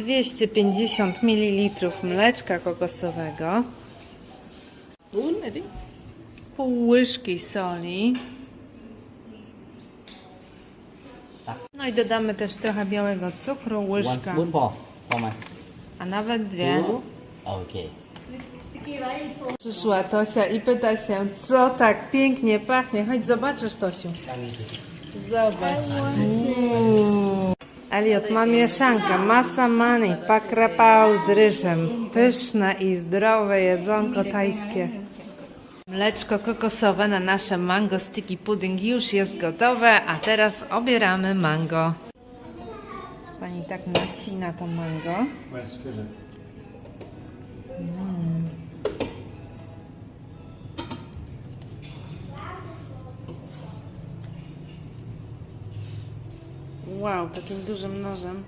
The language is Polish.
250 ml mleczka kokosowego, pół łyżki soli. No i dodamy też trochę białego cukru, One łyżka, spoon a nawet dwie. Przyszła Tosia i pyta się, co tak pięknie pachnie. Chodź zobaczysz, Tosiu. Zobacz. Uuu. Eliot ma mieszankę, masa mani, pakrapał z ryżem. Pyszne i zdrowe jedzonko tajskie. Mleczko kokosowe na nasze mango sticky pudding już jest gotowe, a teraz obieramy mango. Pani tak nacina to mango. Wow, takim dużym nożem.